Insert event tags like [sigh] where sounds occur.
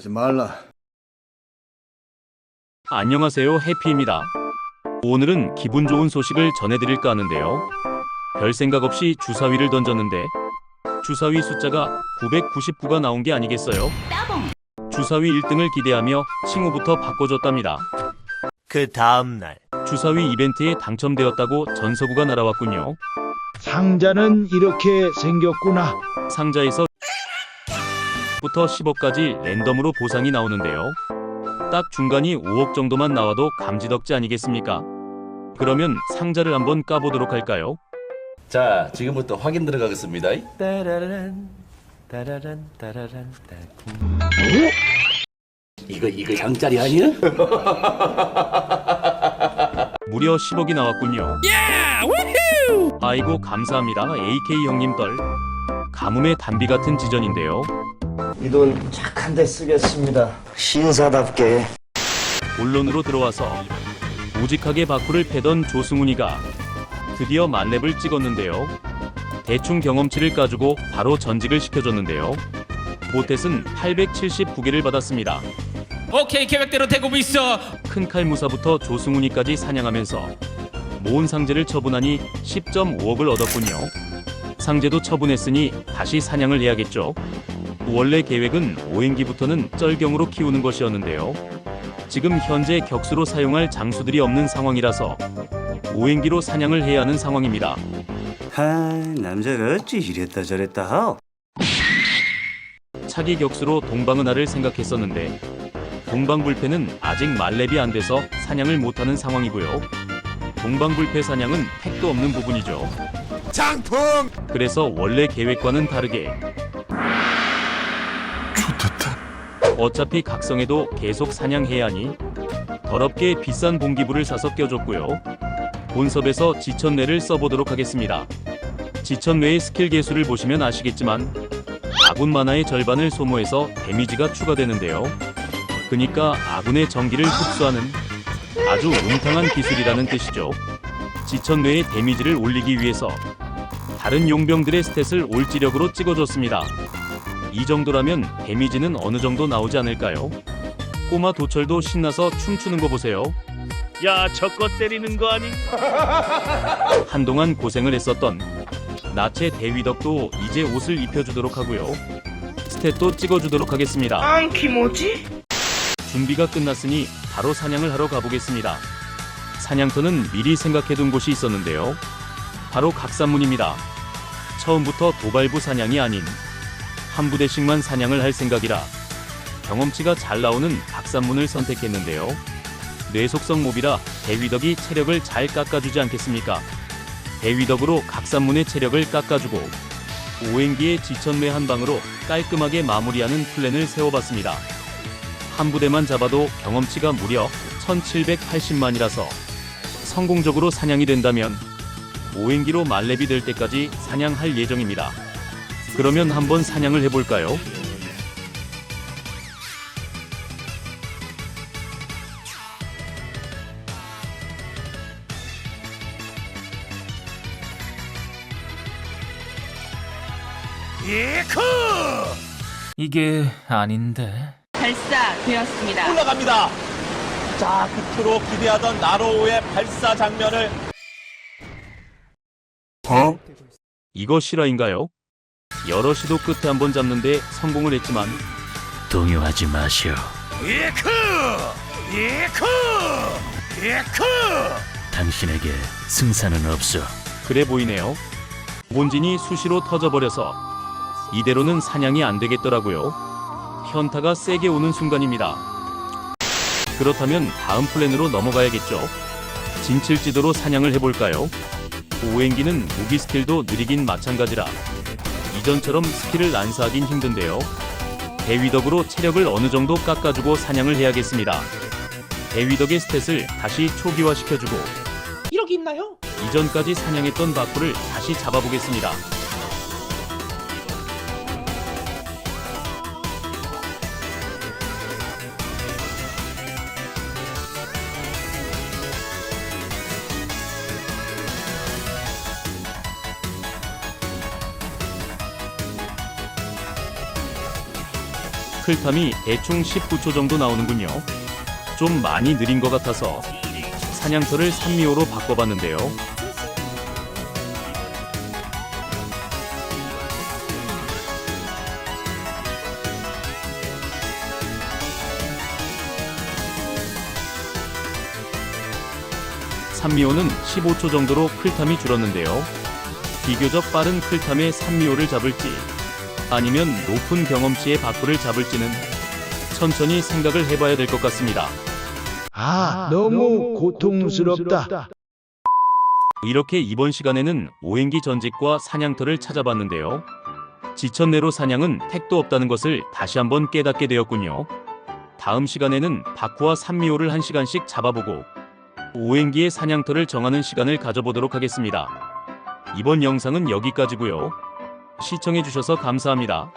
하지 말라. 안녕하세요 해피입니다. 오늘은 기분 좋은 소식을 전해드릴까 하는데요. 별 생각 없이 주사위를 던졌는데 주사위 숫자가 999가 나온 게 아니겠어요? 주사위 1등을 기대하며 칭호부터 바꿔줬답니다. 그 다음날 주사위 이벤트에 당첨되었다고 전서구가 날아왔군요. 상자는 이렇게 생겼구나. 상자에서 부터 10억까지 랜덤으로 보상이 나오는데요. 딱 중간이 5억 정도만 나와도 감지덕지 아니겠습니까? 그러면 상자를 한번 까보도록 할까요? 자, 지금부터 확인 들어가겠습니다. 따라란 따라란 따라란 따 이거 이거 장짜리 아니야? [laughs] 무려 10억이 나왔군요. 아이고 감사합니다. AK 형님 떨. 가뭄의 단비 같은 지전인데요. 이 돈 착한데 쓰겠습니다. 신사답게. 본론으로 들어와서 우직하게 바쿠를 패던 조승훈이가 드디어 만렙을 찍었는데요. 대충 경험치를 까주고 바로 전직을 시켜줬는데요. 보텟은 879개를 받았습니다. 오케이 계획대로 되고 있어. 큰 칼 무사부터 조승훈이까지 사냥하면서 모은 상제를 처분하니 10.5억을 얻었군요. 상제도 처분했으니 다시 사냥을 해야겠죠. 원래 계획은 오행기부터는 쩔경으로 키우는 것이었는데요. 지금 현재 격수로 사용할 장수들이 없는 상황이라서 오행기로 사냥을 해야 하는 상황입니다. 하, 남자가 어찌 이랬다 저랬다 하오. 차기 격수로 동방은하를 생각했었는데 동방불패는 아직 만렙이 안 돼서 사냥을 못하는 상황이고요. 동방불패 사냥은 택도 없는 부분이죠. 장풍! 그래서 원래 계획과는 다르게 어차피 각성에도 계속 사냥해야 하니 더럽게 비싼 봉기부를 사서 껴줬고요. 본섭에서 지천뇌를 써보도록 하겠습니다. 지천뇌의 스킬 개수를 보시면 아시겠지만 아군 만화의 절반을 소모해서 데미지가 추가되는데요. 그니까 아군의 전기를 흡수하는 아주 웅탕한 기술이라는 뜻이죠. 지천뇌의 데미지를 올리기 위해서 다른 용병들의 스탯을 올지력으로 찍어줬습니다. 이 정도라면 데미지는 어느 정도 나오지 않을까요? 꼬마 도철도 신나서 춤추는 거 보세요. 야 저거 때리는 거 아니? [laughs] 한동안 고생을 했었던 나체 대위덕도 이제 옷을 입혀주도록 하고요. 스탯도 찍어주도록 하겠습니다. 안키 뭐지? 준비가 끝났으니 바로 사냥을 하러 가보겠습니다. 사냥터는 미리 생각해둔 곳이 있었는데요. 바로 각산문입니다. 처음부터 도발부 사냥이 아닌 한 부대씩만 사냥을 할 생각이라 경험치가 잘 나오는 각산문을 선택했는데요. 뇌속성 몹이라 대위덕이 체력을 잘 깎아주지 않겠습니까? 대위덕으로 각산문의 체력을 깎아주고 오행기의 지천매 한 방으로 깔끔하게 마무리하는 플랜을 세워봤습니다. 한 부대만 잡아도 경험치가 무려 1780만이라서 성공적으로 사냥이 된다면 오행기로 만렙이 될 때까지 사냥할 예정입니다. 그러면 한번 사냥을 해볼까요? 이게 아닌데. 발사되었습니다. 올라갑니다. 자, 끝으로 기대하던 나로우의 발사 장면을 이거 실화인가요? 여러 시도 끝에 한 번 잡는데 성공을 했지만 동요하지 마시오. 당신에게 승산은 없어. 그래 보이네요. 본진이 수시로 터져버려서 이대로는 사냥이 안 되겠더라고요. 현타가 세게 오는 순간입니다. 그렇다면 다음 플랜으로 넘어가야겠죠. 진칠지도로 사냥을 해볼까요? 오행기는 무기 스킬도 느리긴 마찬가지라 이전처럼 스킬을 난사하긴 힘든데요. 대위덕으로 체력을 어느 정도 깎아주고 사냥을 해야겠습니다. 대위덕의 스탯을 다시 초기화시켜주고 1억 있나요? 이전까지 사냥했던 바쿠를 다시 잡아보겠습니다. 클탐이 대충 19초 정도 나오는군요. 좀 많이 느린 것 같아서 사냥터를 산미호로 바꿔봤는데요. 산미호는 15초 정도로 클탐이 줄었는데요. 비교적 빠른 클탐의 산미호를 잡을지 아니면 높은 경험치의 바쿠를 잡을지는 천천히 생각을 해봐야 될 것 같습니다. 아, 너무 고통스럽다. 이렇게 이번 시간에는 오행기 전직과 사냥터를 찾아봤는데요. 지천내로 사냥은 택도 없다는 것을 다시 한번 깨닫게 되었군요. 다음 시간에는 바쿠와 산미호를 한 시간씩 잡아보고 오행기의 사냥터를 정하는 시간을 가져보도록 하겠습니다. 이번 영상은 여기까지고요. 시청해주셔서 감사합니다.